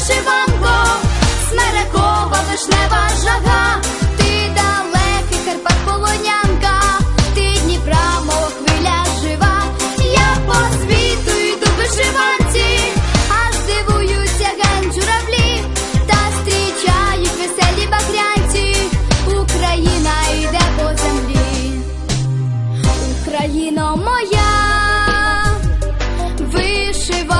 вишиванко, смерекова вишнева жага, ти далекий Карпат полонянка, ти Дніпра, мов хвиля жива, я по світу йду вишиванці, аж дивуюся ген журавлі, та зустрічають веселі багрянці, Україна йде по землі, Україно моя вишива.